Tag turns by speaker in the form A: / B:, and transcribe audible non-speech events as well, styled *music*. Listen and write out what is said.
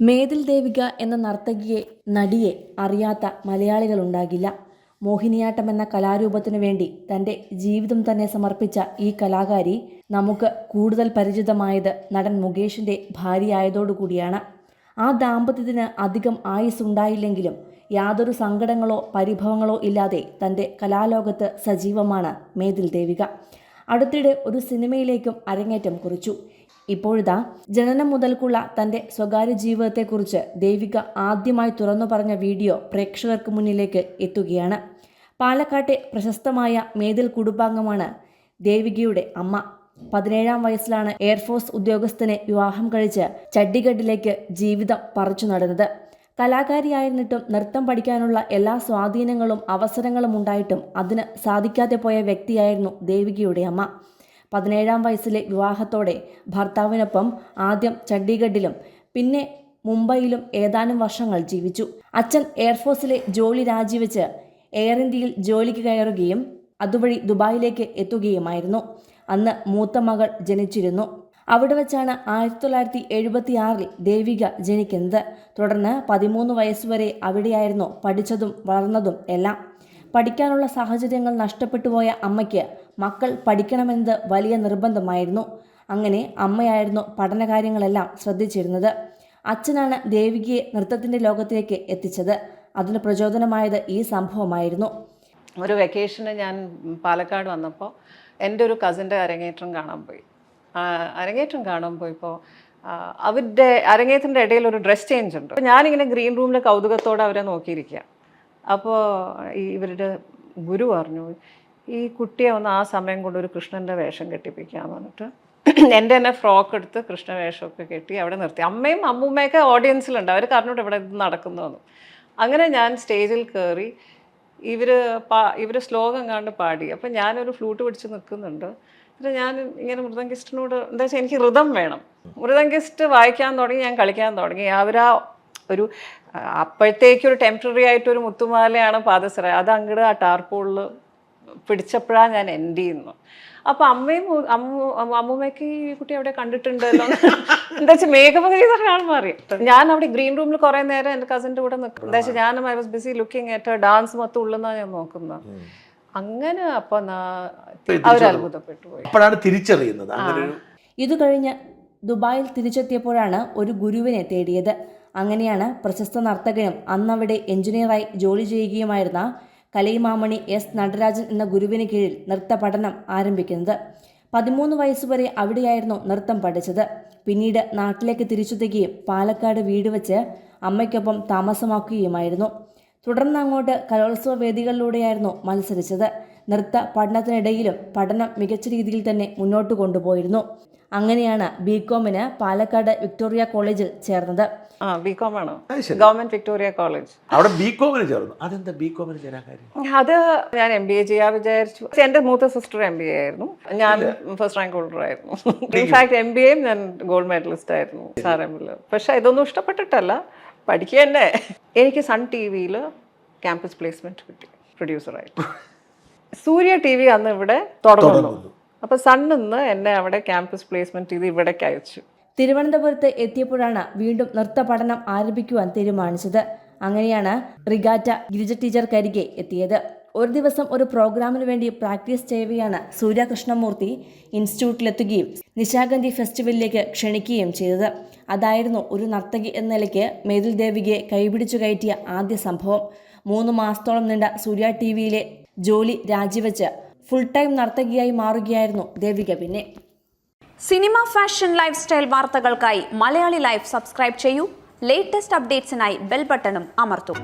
A: മേതിൽ ദേവിക എന്ന നർത്തകിയെ നടിയെ അറിയാത്ത മലയാളികളുണ്ടാകില്ല. മോഹിനിയാട്ടം എന്ന കലാരൂപത്തിനു വേണ്ടി തന്റെ ജീവിതം തന്നെ സമർപ്പിച്ച ഈ കലാകാരി നമുക്ക് കൂടുതൽ പരിചിതമായത് നടൻ മുകേഷിന്റെ ഭാര്യയായതോടുകൂടിയാണ് ആ ദാമ്പത്യത്തിന് അധികം ആയുസ് ഉണ്ടായില്ലെങ്കിലും യാതൊരു സങ്കടങ്ങളോ പരിഭവങ്ങളോ ഇല്ലാതെ തന്റെ കലാലോകത്ത് സജീവമാണ് മേതിൽ ദേവിക. അടുത്തിടെ ഒരു സിനിമയിലേക്കും അരങ്ങേറ്റം കുറിച്ചു. ഇപ്പോഴിതാ ജനനം മുതൽക്കുള്ള തന്റെ സ്വകാര്യ ജീവിതത്തെക്കുറിച്ച് ദേവിക ആദ്യമായി തുറന്നു പറഞ്ഞ വീഡിയോ പ്രേക്ഷകർക്ക് മുന്നിലേക്ക് എത്തുകയാണ്. പാലക്കാട്ടെ പ്രശസ്തമായ മേതിൽ കുടുംബാംഗമാണ് ദേവികയുടെ അമ്മ. പതിനേഴാം വയസ്സിലാണ് എയർഫോഴ്സ് ഉദ്യോഗസ്ഥനെ വിവാഹം കഴിച്ച് ചണ്ഡീഗഡിലേക്ക് ജീവിതം പറിച്ചു നടന്നത്. കലാകാരിയായിരുന്നിട്ടും നൃത്തം പഠിക്കാനുള്ള എല്ലാ സ്വാധീനങ്ങളും അവസരങ്ങളും ഉണ്ടായിട്ടും അതിന് സാധിക്കാതെ പോയ വ്യക്തിയായിരുന്നു ദേവികയുടെ അമ്മ. പതിനേഴാം വയസ്സിലെ വിവാഹത്തോടെ ഭർത്താവിനൊപ്പം ആദ്യം ചണ്ഡീഗഡിലും പിന്നെ മുംബൈയിലും ഏതാനും വർഷങ്ങൾ ജീവിച്ചു. അച്ഛൻ എയർഫോഴ്സിലെ ജോലി രാജിവെച്ച് എയർ ഇന്ത്യയിൽ ജോലിക്ക് കയറുകയും അതുവഴി ദുബായിലേക്ക് എത്തുകയുമായിരുന്നു. അന്ന് മൂത്ത മകൾ ജനിച്ചിരുന്നു. അവിടെ വെച്ചാണ് ആയിരത്തി തൊള്ളായിരത്തി എഴുപത്തി ആറിൽ ദേവിക ജനിക്കുന്നത്. തുടർന്ന് പതിമൂന്ന് വയസ്സുവരെ അവിടെയായിരുന്നു പഠിച്ചതും വളർന്നതും എല്ലാം. പഠിക്കാനുള്ള സാഹചര്യങ്ങൾ നഷ്ടപ്പെട്ടു പോയ അമ്മയ്ക്ക് മക്കൾ പഠിക്കണമെന്നത് വലിയ നിർബന്ധമായിരുന്നു. അങ്ങനെ അമ്മയായിരുന്നു പഠനകാര്യങ്ങളെല്ലാം ശ്രദ്ധിച്ചിരുന്നത്. അച്ഛനാണ് ദേവികയെ നൃത്തത്തിന്റെ ലോകത്തിലേക്ക് എത്തിച്ചത്. അതിന് പ്രചോദനമായത് ഈ സംഭവമായിരുന്നു.
B: ഒരു വെക്കേഷന് ഞാൻ പാലക്കാട് വന്നപ്പോൾ എന്റെ ഒരു കസിന്റെ അരങ്ങേറ്റം കാണാൻ പോയി. അരങ്ങേറ്റം കാണാൻ പോയിപ്പോൾ അവരുടെ അരങ്ങേറ്റത്തിന്റെ ഇടയിൽ ഒരു ഡ്രസ് ചേഞ്ച് ഉണ്ട്. ഞാനിങ്ങനെ ഗ്രീൻ റൂമിൽ കൗതുകത്തോടെ അവരെ നോക്കിയിരിക്കുക അപ്പോൾ ഇവരുടെ ഗുരു പറഞ്ഞു ഈ കുട്ടിയെ ഒന്ന് ആ സമയം കൊണ്ട് ഒരു കൃഷ്ണന്റെ വേഷം കെട്ടിപ്പിക്കാന്ന് പറഞ്ഞിട്ട് എന്റെ തന്നെ ഫ്രോക്ക് എടുത്ത് കൃഷ്ണ വേഷമൊക്കെ കെട്ടി അവിടെ നിർത്തി. അമ്മയും അമ്മൂമ്മയൊക്കെ ഓഡിയൻസിലുണ്ട് അവർ കാരണം ഇവിടെ ഇത് നടക്കുന്നതെന്ന്. അങ്ങനെ ഞാൻ സ്റ്റേജിൽ കയറി ഇവർ പാ ഇവർ ശ്ലോകം കണ്ട് പാടി. അപ്പം ഞാനൊരു ഫ്ലൂട്ട് പിടിച്ച് നിൽക്കുന്നുണ്ട്. എന്നിട്ട് ഞാൻ ഇങ്ങനെ മൃദംഗിസ്റ്റിനോട് എന്താ വെച്ചാൽ എനിക്ക് ഋതം വേണം. മൃദംഗിസ്റ്റ് വായിക്കാൻ തുടങ്ങി ഞാൻ കളിക്കാൻ തുടങ്ങി. അവരാ ഒരു അപ്പോഴത്തേക്കൊരു അപ്പോഴത്തേക്ക് ഒരു ടെമ്പററി ആയിട്ട് ഒരു മുത്തുമാലയാണ് പാദസര അത് അങ്ങോട്ട് ആ ടാർപോളിൽ പിടിച്ചപ്പോഴാണ് ഞാൻ എൻഡ് ചെയ്യുന്നു അപ്പൊ അമ്മയും അമ്മൂമ്മയ്ക്ക് ഈ കുട്ടി അവിടെ കണ്ടിട്ടുണ്ടല്ലോ. എന്താ വെച്ചാൽ മേക്കപ്പ് ചെയ്ത ആൾ മാറി ഞാൻ അവിടെ ഗ്രീൻ റൂമിൽ കുറെ നേരം എന്റെ കസിന്റെ കൂടെ നിൽക്കും എന്താ വെച്ചാൽ ഞാൻ ഐ വാസ് ബിസി ലുക്കിംഗ് ഏറ്റവും ഡാൻസ് മൊത്തം ഉള്ളെന്നാണ് ഞാൻ നോക്കുന്നത്. അങ്ങനെ അപ്പൊ പോയി.
C: അപ്പോഴാണ് തിരിച്ചറിയുന്നത്. അങ്ങനെ
A: ഇതു കഴിഞ്ഞ് ദുബായിൽ തിരിച്ചെത്തിയപ്പോഴാണ് ഒരു ഗുരുവിനെ തേടിയത്. അങ്ങനെയാണ് പ്രശസ്ത നർത്തകനും അന്നവിടെ എഞ്ചിനീയറായി ജോലി ചെയ്യുകയുമായിരുന്ന കലൈമാമണി എസ് നടരാജൻ എന്ന ഗുരുവിന് കീഴിൽ നൃത്ത പഠനം ആരംഭിക്കുന്നത്. പതിമൂന്ന് വയസ്സുവരെ അവിടെയായിരുന്നു നൃത്തം പഠിച്ചത്. പിന്നീട് നാട്ടിലേക്ക് തിരിച്ചെത്തുകയും പാലക്കാട് വീട് വെച്ച് അമ്മയ്ക്കൊപ്പം താമസമാക്കുകയുമായിരുന്നു. തുടർന്ന് അങ്ങോട്ട് കലോത്സവ വേദികളിലൂടെയായിരുന്നു മത്സരിച്ചത്. നൃത്ത പഠനത്തിനിടയിലും പഠനം മികച്ച രീതിയിൽ തന്നെ മുന്നോട്ട് കൊണ്ടുപോയിരുന്നു. അങ്ങനെയാണ് ബി കോമിന് പാലക്കാട് വിക്ടോറിയ കോളേജിൽ ചേർന്നത്.
B: Government Victoria college.
C: അവിടെ ബി കോമിന് ചേർന്നു. അതെന്താ ബി കോമിന് ചേരാൻ കാര്യം?
B: അത് ഞാൻ എം ബി എ ചെയ്യാൻ വിചാരിച്ചു. എന്റെ മൂത്ത സിസ്റ്റർ എം ബി എ ആയിരുന്നു. ഞാൻ ഫസ്റ്റ് റാങ്ക് ഹോൾഡർ ആയിരുന്നു. ഇൻഫാക്ട് എം ബി എയും ഞാൻ ഗോൾഡ് മെഡലിസ്റ്റ് ആയിരുന്നു സാർ എം പക്ഷെ ഇതൊന്നും ഇഷ്ടപ്പെട്ടിട്ടല്ല. പഠിക്കുക തന്നെ. എനിക്ക് സൺ ടി വിയിൽ ക്യാമ്പസ് പ്ലേസ്മെന്റ് കിട്ടി. പ്രൊഡ്യൂസറായിട്ട് *laughs* സൂര്യ ടി വി അന്ന് ഇവിടെ തുടങ്ങുന്നു. അപ്പൊ സണ്ണിന്ന് എന്നെ അവിടെ ക്യാമ്പസ് പ്ലേസ്മെന്റ് ചെയ്ത് ഇവിടേക്ക് അയച്ചു.
A: തിരുവനന്തപുരത്ത് എത്തിയപ്പോഴാണ് വീണ്ടും നൃത്ത പഠനം ആരംഭിക്കുവാൻ തീരുമാനിച്ചത്. അങ്ങനെയാണ് റിഗാറ്റ ഗിരിജ ടീച്ചർക്കരികെ എത്തിയത്. ഒരു ദിവസം ഒരു പ്രോഗ്രാമിന് വേണ്ടി പ്രാക്ടീസ് ചെയ്യവെയാണ് സൂര്യ കൃഷ്ണമൂർത്തി ഇൻസ്റ്റിറ്റ്യൂട്ടിലെത്തുകയും നിശാഗന്ധി ഫെസ്റ്റിവലിലേക്ക് ക്ഷണിക്കുകയും ചെയ്തത്. അതായിരുന്നു ഒരു നർത്തകി എന്ന നിലയ്ക്ക് മേതിൽ ദേവികയെ കൈപിടിച്ചു കയറ്റിയ ആദ്യ സംഭവം. മൂന്ന് മാസത്തോളം നീണ്ട സൂര്യ ടി വിയിലെ ജോലി രാജിവെച്ച് ഫുൾ ടൈം നർത്തകിയായി മാറുകയായിരുന്നു ദേവിക പിന്നെ.
D: സിനിമ ഫാഷൻ ലൈഫ് സ്റ്റൈൽ വാർത്തകൾക്കായി മലയാളി ലൈഫ് സബ്സ്ക്രൈബ് ചെയ്യൂ. ലേറ്റസ്റ്റ് അപ്ഡേറ്റ്സിനായി ബെൽ ബട്ടണും അമർത്തും.